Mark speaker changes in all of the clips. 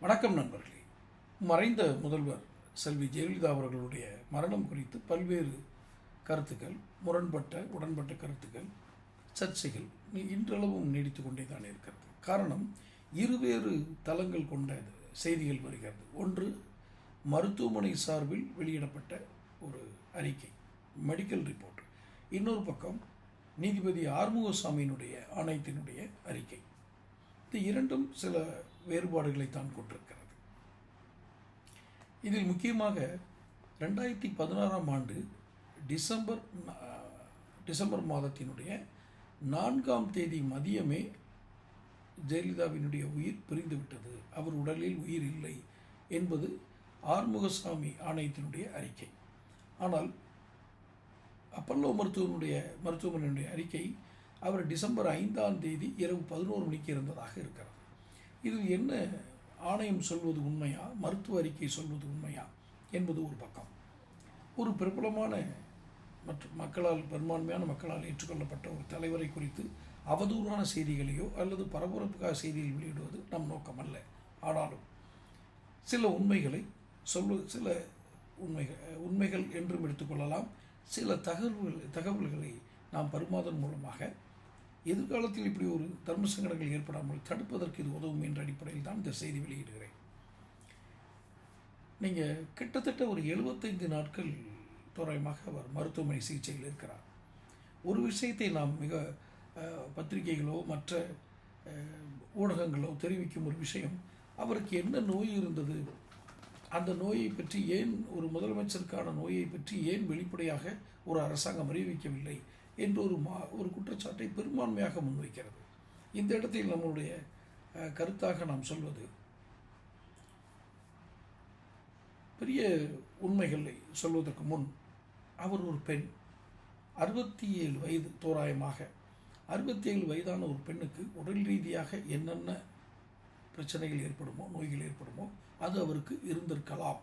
Speaker 1: வணக்கம் நண்பர்களே. மறைந்த முதல்வர் செல்வி ஜெயலலிதா அவர்களுடைய மரணம் குறித்து பல்வேறு கருத்துக்கள் முரண்பட்ட உடன்பட்ட கருத்துக்கள் சர்ச்சைகள் இன்றளவும் நீடித்து கொண்டே தான் இருக்கிறது. காரணம் இருவேறு தளங்கள் கொண்ட செய்திகள் வருகிறது. ஒன்று மருத்துவமனை சார்பில் வெளியிடப்பட்ட ஒரு அறிக்கை மெடிக்கல் ரிப்போர்ட். இன்னொரு பக்கம் நீதிபதி ஆறுமுகசாமியினுடைய ஆணையத்தினுடைய அறிக்கை. இந்த இரண்டும் சில வேறுபாடுகளை தான் கொண்டிருக்கிறது. இதில் முக்கியமாக ரெண்டாயிரத்தி பதினாறாம் ஆண்டு டிசம்பர் டிசம்பர் மாதத்தினுடைய நான்காம் தேதி மதியமே ஜெயலலிதாவினுடைய உயிர் பிரிந்துவிட்டது. அவர் உடலில் உயிர் இல்லை என்பது ஆறுமுகசாமி ஆணையத்தினுடைய அறிக்கை. ஆனால் அப்பல்லோ மருத்துவனுடைய மருத்துவமனையினுடைய அறிக்கை அவர் டிசம்பர் ஐந்தாம் தேதி இரவு பதினோரு மணிக்கு இருந்ததாக இருக்கிறது. இதில் என்ன ஆணையம் சொல்வது உண்மையா? மருத்துவ அறிக்கை சொல்வது உண்மையா? என்பது ஒரு பக்கம். ஒரு பிரபலமான மற்றும் மக்களால் பெரும்பான்மையான மக்களால் ஏற்றுக்கொள்ளப்பட்ட ஒரு தலைவரை குறித்து அவதூறான செய்திகளையோ அல்லது பரபரப்புக்காக செய்திகள் வெளியிடுவது நம் நோக்கம் அல்ல ஆனாலும் சில உண்மைகளை சொல்வது சில உண்மைகள் உண்மைகள் என்றும் எடுத்துக்கொள்ளலாம். சில தகவல்கள் தகவல்களை நாம் பரிமாதன் மூலமாக எதிர்காலத்தில் இப்படி ஒரு தர்ம சங்கடங்கள் ஏற்படாமல் தடுப்பதற்கு இது உதவும் என்ற அடிப்படையில் தான் இந்த செய்தி வெளியிடுகிறேன். நீங்கள் கிட்டத்தட்ட ஒரு எழுபத்தைந்து நாட்கள் தோராயமாக அவர் மருத்துவமனை சிகிச்சையில் இருக்கிறார். ஒரு விஷயத்தை நாம் மிக பத்திரிகைகளோ மற்ற ஊடகங்களோ தெரிவிக்கும் ஒரு விஷயம் அவருக்கு என்ன நோய் இருந்தது அந்த நோயை பற்றி ஏன் ஒரு முதலமைச்சருக்கான நோயை பற்றி ஏன் வெளிப்படையாக ஒரு அரசாங்கம் அறிவிக்கவில்லை என்ற ஒரு மா ஒரு குற்றச்சாட்டை பெரும்பான்மையாக முன்வைக்கிறது. இந்த இடத்தில் நம்முடைய கருத்தாக நாம் சொல்வது பெரிய உண்மைகளை சொல்வதற்கு முன் அவர் ஒரு பெண். அறுபத்தி ஏழு வயது தோராயமாக அறுபத்தி ஏழு வயதான ஒரு பெண்ணுக்கு உடல் ரீதியாக என்னென்ன பிரச்சனைகள் ஏற்படுமோ நோய்கள் ஏற்படுமோ அது அவருக்கு இருந்திருக்கலாம்.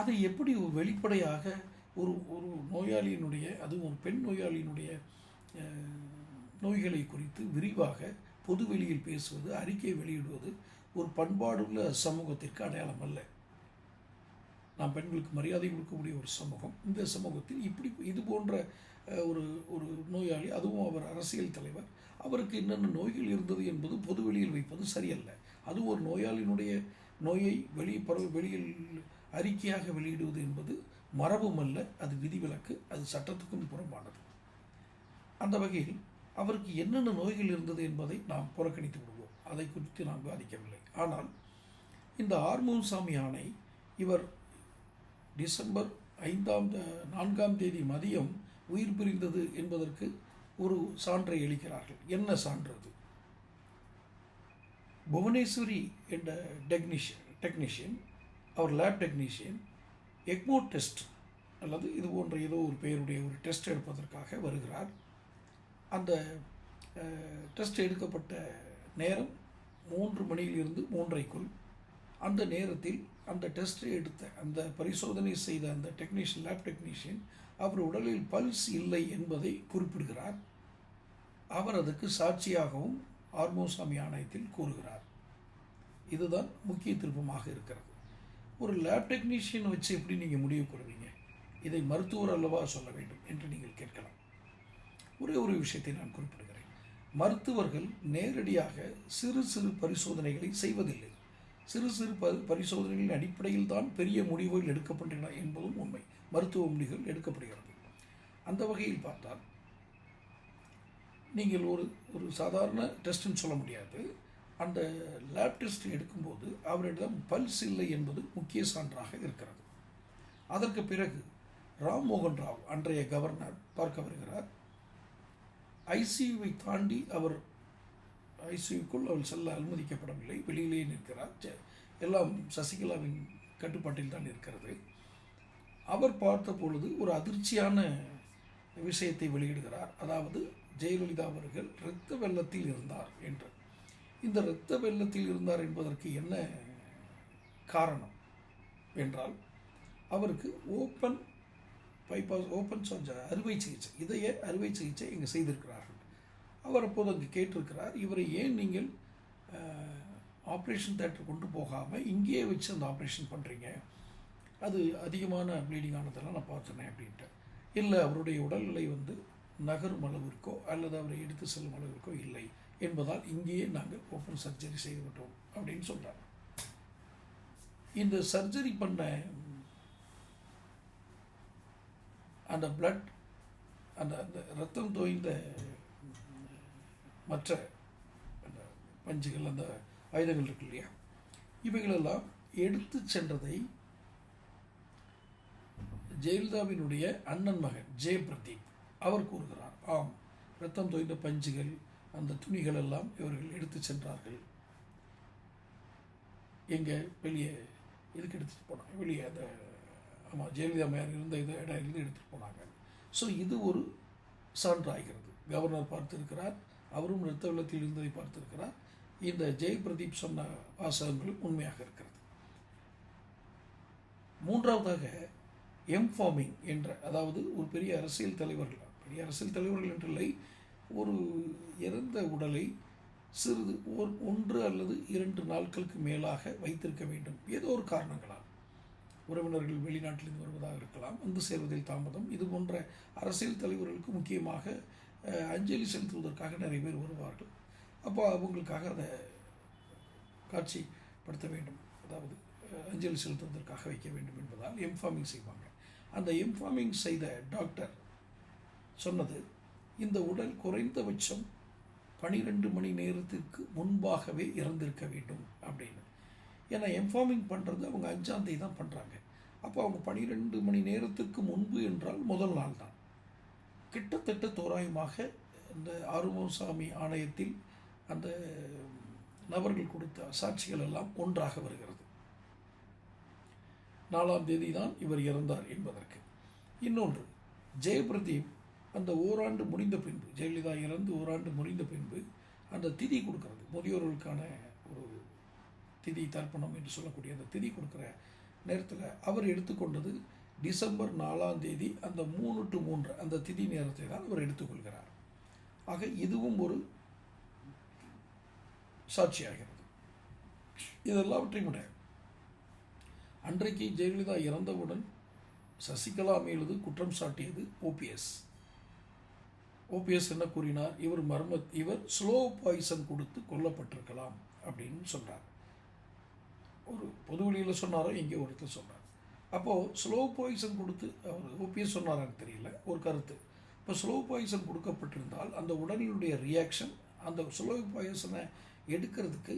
Speaker 1: அதை எப்படி வெளிப்படையாக ஒரு ஒரு நோயாளியினுடைய அதுவும் ஒரு பெண் நோயாளியினுடைய நோய்களை குறித்து விரிவாக பொதுவெளியில் பேசுவது அறிக்கை வெளியிடுவது ஒரு பண்பாடுள்ள சமூகத்திற்கு அடையாளம் அல்ல. நாம் பெண்களுக்கு மரியாதை கொடுக்கக்கூடிய ஒரு சமூகம். இந்த சமூகத்தில் இப்படி இது போன்ற ஒரு ஒரு நோயாளி அதுவும் அவர் அரசியல் தலைவர் அவருக்கு என்னென்ன நோய்கள் இருந்தது என்பது பொது வெளியில் வைப்பது சரியல்ல. அதுவும் ஒரு நோயாளியினுடைய நோயை வெளி பரவ வெளியில் அறிக்கையாக வெளியிடுவது என்பது மரபும் அல்ல அது விதிவிலக்கு அது சட்டத்துக்கும் புறம்பானது. அந்த வகையில் அவருக்கு என்னென்ன நோய்கள் இருந்தது என்பதை நாம் புறக்கணித்து விடுவோம். அதை குறித்து நாம் பாதிக்கவில்லை ஆனால் இந்த ஆர்மூன்சாமி ஆணை இவர் டிசம்பர் ஐந்தாம் நான்காம் தேதி மதியம் உயிர் பிரிந்தது என்பதற்கு ஒரு சான்றை அளிக்கிறார்கள். என்ன சான்று அது? புவனேஸ்வரி என்ற டெக்னீஷியன் டெக்னீஷியன் அவர் லேப் டெக்னீஷியன் எக்மோ டெஸ்ட் அல்லது இது போன்ற ஏதோ ஒரு பெயருடைய ஒரு டெஸ்ட் எடுப்பதற்காக வருகிறார். அந்த டெஸ்ட் எடுக்கப்பட்ட நேரம் மூன்று மணியிலிருந்து மூன்றைக்குள். அந்த நேரத்தில் அந்த டெஸ்ட் எடுத்த அந்த பரிசோதனை செய்த அந்த டெக்னீஷியன் லேப் டெக்னீஷியன் அவர் உடலில் பல்ஸ் இல்லை என்பதை குறிப்பிடுகிறார். அவர் அதுக்கு சாட்சியாகவும் ஆர்மோசாமி ஆணையத்தில் கூறுகிறார். இதுதான் முக்கிய திருப்பமாக இருக்கிறது. ஒரு லேப் டெக்னீஷியனை வச்சு எப்படி நீங்கள் முடிவு கொள்வீங்க இதை மருத்துவர் அல்லவா சொல்ல வேண்டும் என்று நீங்கள் கேட்கலாம். ஒரே ஒரு விஷயத்தை நான் குறிப்பிடுகிறேன். மருத்துவர்கள் நேரடியாக சிறு சிறு பரிசோதனைகளை செய்வதில்லை. சிறு சிறு ப பரிசோதனைகளின் அடிப்படையில் தான் பெரிய முடிவுகள் எடுக்கப்படுகின்றன என்பதும் உண்மை. மருத்துவ முடிவுகள் எடுக்கப்படுகிறது. அந்த வகையில் பார்த்தால் நீங்கள் ஒரு ஒரு சாதாரண டெஸ்ட்டுன்னு சொல்ல முடியாது. அந்த லேப் டெஸ்ட் எடுக்கும்போது அவரிடம் பல்ஸ் இல்லை என்பது முக்கிய சான்றாக இருக்கிறது. அதற்கு பிறகு ராம்மோகன் ராவ் அன்றைய கவர்னர் பார்க்க வருகிறார். ஐசியூவை தாண்டி அவர் ஐசியுக்குள் அவர் செல்ல அனுமதிக்கப்படவில்லை. வெளியிலேயே நிற்கிறார். எல்லாம் சசிகலாவின் கட்டுப்பாட்டில் தான் இருக்கிறது. அவர் பார்த்த பொழுது ஒரு அதிர்ச்சியான விஷயத்தை வெளியிடுகிறார். அதாவது ஜெயலலிதா அவர்கள் இரத்த வெள்ளத்தில் இருந்தார் என்று. இந்த இரத்த வெள்ளத்தில் இருந்தார் என்பதற்கு என்ன காரணம் என்றால் அவருக்கு ஓப்பன் பைபாஸ் ஓப்பன் சர்ஜரி அறுவை சிகிச்சை இதய அறுவை சிகிச்சை இங்கே செய்திருக்கிறார்கள். அவர் அப்போது அங்கே கேட்டிருக்கிறார் இவரை ஏன் நீங்கள் ஆப்ரேஷன் தேட்டர் கொண்டு போகாமல் இங்கேயே வச்சு அந்த ஆப்ரேஷன் பண்ணுறீங்க அது அதிகமான ப்ளீடிங் ஆனதெல்லாம் நான் பார்த்துனேன் அப்படின்ட்டு. இல்லை அவருடைய உடல்நிலை வந்து நகரும் அளவிற்கோ அல்லது அவரை எடுத்து செல்லும் அளவிற்கோ இல்லை. என்பதால் இங்கேயே நாங்கள் ஓப்பன் சர்ஜரி செய்து விட்டோம் அப்படின்னு சொல்கிறார் இந்த சர்ஜரி பண்ண அந்த பிளட் அந்த அந்த ரத்தம் தோய்ந்த மற்ற அந்த பஞ்சுகள் அந்த ஆயுதங்கள் இருக்கு இல்லையா? இவைகளெல்லாம் எடுத்து சென்றதை ஜெயலலிதாவினுடைய அண்ணன் மகன் ஜெய பிரதீப் அவர் கூறுகிறார். ஆம் ரத்தம் தோய்ந்த பஞ்சுகள் அந்த துணிகள் எல்லாம் இவர்கள் எடுத்து சென்றார்கள். எங்கே? வெளியே. இதுக்கு எடுத்துகிட்டு போனாங்க? வெளியே அந்த ஆமாம் ஜெயலலிதா அம்மையார் இருந்த இதை இடம் இருந்து எடுத்துகிட்டு போனாங்க. ஸோ இது ஒரு சான்றாகிறது. கவர்னர் பார்த்திருக்கிறார் அவரும் இரத்த வெள்ளத்தில் இருந்ததை பார்த்திருக்கிறார். இந்த ஜெயபிரதீப் சொன்ன வாசகங்களும் உண்மையாக இருக்கிறது. மூன்றாவதாக எம்ஃபார்மிங் என்ற அதாவது ஒரு பெரிய அரசியல் தலைவர்கள் பெரிய அரசியல் தலைவர்கள் என்றில்லை ஒரு இறந்த உடலை சிறிது ஓர் ஒன்று அல்லது இரண்டு நாட்களுக்கு மேலாக வைத்திருக்க வேண்டும். ஏதோ ஒரு காரணங்களால். உறவினர்கள் வெளிநாட்டிலிருந்து வருவதாக இருக்கலாம் வந்து சேர்வதில் தாமதம். இது போன்ற அரசியல் தலைவர்களுக்கு முக்கியமாக அஞ்சலி செலுத்துவதற்காக நிறைய பேர் வருவார்கள். அப்போ அவங்களுக்காக அதை காட்சிப்படுத்த வேண்டும். அதாவது அஞ்சலி செலுத்துவதற்காக வைக்க வேண்டும் என்பதால் எம்ஃபார்மிங் செய்வாங்க. அந்த எம்ஃபார்மிங் செய்த டாக்டர் சொன்னது இந்த உடல் குறைந்தபட்சம் பனிரெண்டு மணி நேரத்திற்கு முன்பாகவே இறந்திருக்க வேண்டும் அப்படின்னு. ஏன்னா எம்ஃபார்மிங் பண்ணுறது அவங்க அஞ்சாம் தேதி தான் பண்ணுறாங்க அப்போ அவங்க பனிரெண்டு மணி நேரத்துக்கு முன்பு என்றால் முதல் நாள் தான். கிட்டத்தட்ட தோராயமாக இந்த ஆறுமுகசாமி ஆணையத்தில் அந்த நபர்கள் கொடுத்த சாட்சிகள் எல்லாம் ஒன்றாக வருகிறது. நாலாம் தேதி தான் இவர் இறந்தார் என்பதற்கு. இன்னொன்று ஜெயபிரதீப் அந்த ஓராண்டு முடிந்த பின்பு ஜெயலலிதா இறந்து ஓராண்டு முடிந்த பின்பு அந்த திதி கொடுக்கறது. முதியோர்களுக்கான ஒரு திதி தர்ப்பணம் என்று சொல்லக்கூடிய அந்த திதி கொடுக்குற நேரத்தில் அவர் எடுத்துக்கொண்டது டிசம்பர் நாலாம் தேதி அந்த மூணு டு மூன்று அந்த திதி நேரத்தை தான் அவர் எடுத்துக்கொள்கிறார். ஆக இதுவும் ஒரு சாட்சியாகிறது. இதெல்லாவற்றையும் விட அன்றைக்கு ஜெயலலிதா இறந்தவுடன் சசிகலா மீது குற்றம் சாட்டியது ஓபிஎஸ் ஓபிஎஸ் என்ன கூறினார்? இவர் மர்ம இவர் ஸ்லோ பாய்சன் கொடுத்து கொல்லப்பட்டிருக்கலாம் அப்படின்னு சொன்னார். ஒரு பொது வழியில் சொன்னாரோ இங்கே ஒருத்தர் சொன்னார். அப்போது ஸ்லோ பாய்சன் கொடுத்து அவர் ஓபிஎஸ் சொன்னாரான்னு தெரியல ஒரு கருத்து. இப்போ ஸ்லோ பாய்சன் கொடுக்கப்பட்டிருந்தால் அந்த உடலினுடைய ரியாக்ஷன் அந்த ஸ்லோ பாய்சனை எடுக்கிறதுக்கு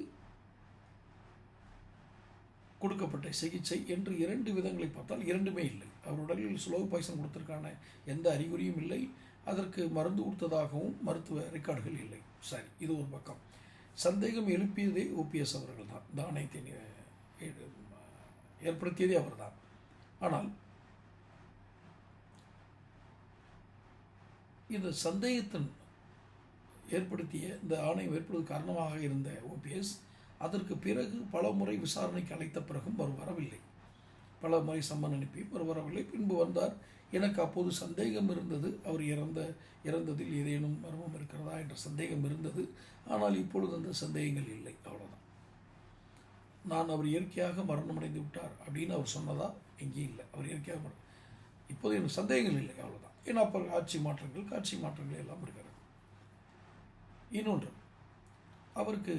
Speaker 1: கொடுக்கப்பட்ட சிகிச்சை என்று இரண்டு விதங்களை பார்த்தால் இரண்டுமே இல்லை. அவர் உடலில் ஸ்லோ பாய்சன் கொடுத்ததுக்கான எந்த அறிகுறியும் இல்லை. அதற்கு மருந்து கொடுத்ததாகவும் மருத்துவ ரெக்கார்டுகள் இல்லை. சரி இது ஒரு பக்கம். சந்தேகம் எழுப்பியதே ஓபிஎஸ் அவர்கள் தான். இந்த ஏற்படுத்தியதே அவர் தான் ஏற்படுத்தியதே அவர்தான். ஆனால் இந்த சந்தேகத்தின் ஏற்படுத்திய இந்த ஆணையம் ஏற்படுவது காரணமாக இருந்த ஓபிஎஸ் அதற்கு பிறகு பல முறை விசாரணைக்கு அழைத்த பிறகும் அவர் வரவில்லை. பல முறை சம்மன் அனுப்பி அவர் வரவில்லை பின்பு வந்தார். எனக்கு அப்போது சந்தேகம் இருந்தது. அவர் இறந்த இறந்ததில் ஏதேனும் மர்மம் இருக்கிறதா என்ற சந்தேகம் இருந்தது. ஆனால் இப்பொழுது அந்த சந்தேகங்கள் இல்லை. அவ்வளோதான் நான் அவர் இயற்கையாக மரணமடைந்து விட்டார் அப்படின்னு அவர் சொன்னதா? எங்கேயும் இல்லை. அவர் இயற்கையாக இப்போது எனக்கு சந்தேகங்கள் இல்லை. அவ்வளோதான் ஏன்னா அப்போ ஆட்சி மாற்றங்கள் காட்சி மாற்றங்கள் எல்லாம் இருக்கிறது. இன்னொன்று அவருக்கு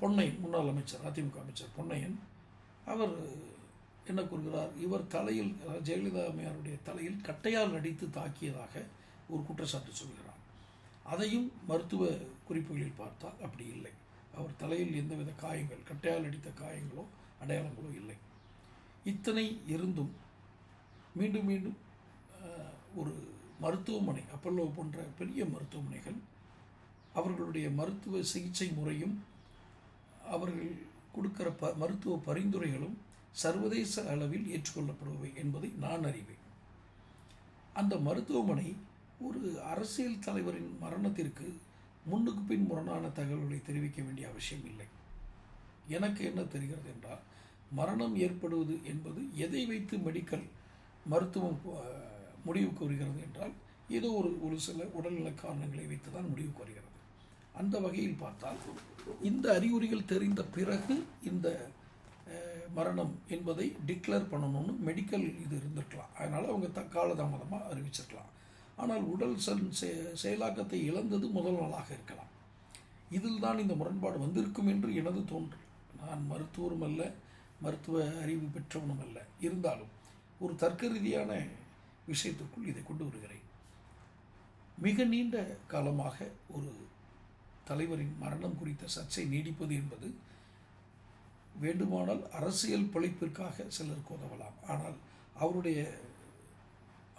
Speaker 1: பொன்னையன் முன்னாள் அமைச்சர் அதிமுக அமைச்சர் பொன்னையன் அவர் என்ன கூறுகிறார்? இவர் தலையில் ஜெயலலிதா அம்மையாருடைய தலையில் கட்டையால் அடித்து தாக்கியதாக ஒரு குற்றச்சாட்டு சொல்கிறார். அதையும் மருத்துவ குறிப்புகளில் பார்த்தால் அப்படி இல்லை. அவர் தலையில் எந்தவித காயங்கள் கட்டையால் அடித்த காயங்களோ அடையாளங்களோ இல்லை. இத்தனை இருந்தும் மீண்டும் மீண்டும் ஒரு மருத்துவமனை அப்பல்லோ போன்ற பெரிய மருத்துவமனைகள் அவர்களுடைய மருத்துவ சிகிச்சை முறையும் அவர்கள் கொடுக்கிற ப மருத்துவ பரிந்துரைகளும் சர்வதேச அளவில் ஏற்றுக்கொள்ளப்படுபவை என்பதை நான் அறிவேன். அந்த மருத்துவமனை ஒரு அரசியல் தலைவரின் மரணத்திற்கு முன்னுக்கு பின் முரணான தகவல்களை தெரிவிக்க வேண்டிய அவசியம் இல்லை. எனக்கு என்ன தெரிகிறது என்றால் மரணம் ஏற்படுவது என்பது எதை வைத்து மெடிக்கல் மருத்துவம் முடிவு முடிவுக்கு வருகிறது என்றால் ஏதோ ஒரு ஒரு சில உடல்நல காரணங்களை வைத்து தான் முடிவுக்கு வருகிறது அந்த வகையில் பார்த்தால் இந்த அறிகுறிகள் தெரிந்த பிறகு இந்த மரணம் என்பதை டிக்ளேர் பண்ணணும்னு மெடிக்கல் இது இருந்திருக்கலாம். அதனால் அவங்க த காலதாமதமாக அறிவிச்சிருக்கலாம். ஆனால் உடல் செல் செ- செயலாக்கத்தை இழந்தது முதல் நாளாக இருக்கலாம். இதில் தான் இந்த முரண்பாடு வந்திருக்கும் என்று எனது தோன்று நான் மருத்துவரும் அல்ல மருத்துவ அறிவு பெற்றவனும் அல்ல. இருந்தாலும் ஒரு தர்க்க ரீதியான விஷயத்திற்குள் இதை கொண்டு வருகிறேன். மிக நீண்ட காலமாக ஒரு தலைவரின் மரணம் குறித்த சர்ச்சை நீடிப்பது என்பது வேண்டுமானால் அரசியல் பிழைப்பிற்காக சிலருக்கு உதவலாம் ஆனால் அவருடைய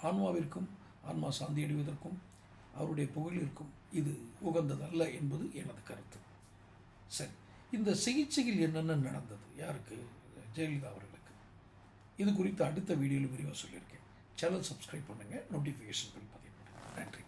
Speaker 1: ஆன்மாவிற்கும் ஆன்மா சாந்தி அடைவதற்கும் அவருடைய புகழிற்கும் இது உகந்ததல்ல என்பது எனது கருத்து. சரி இந்த சிகிச்சையில் என்னென்ன நடந்தது? யாருக்கு? ஜெயலலிதா அவர்களுக்கு. இது குறித்து அடுத்த வீடியோவில் விரிவாக சொல்லியிருக்கேன். சேனல் சப்ஸ்கிரைப் பண்ணுங்கள் நோட்டிஃபிகேஷன் பில் பதிவு பண்ணுங்கள் நன்றி.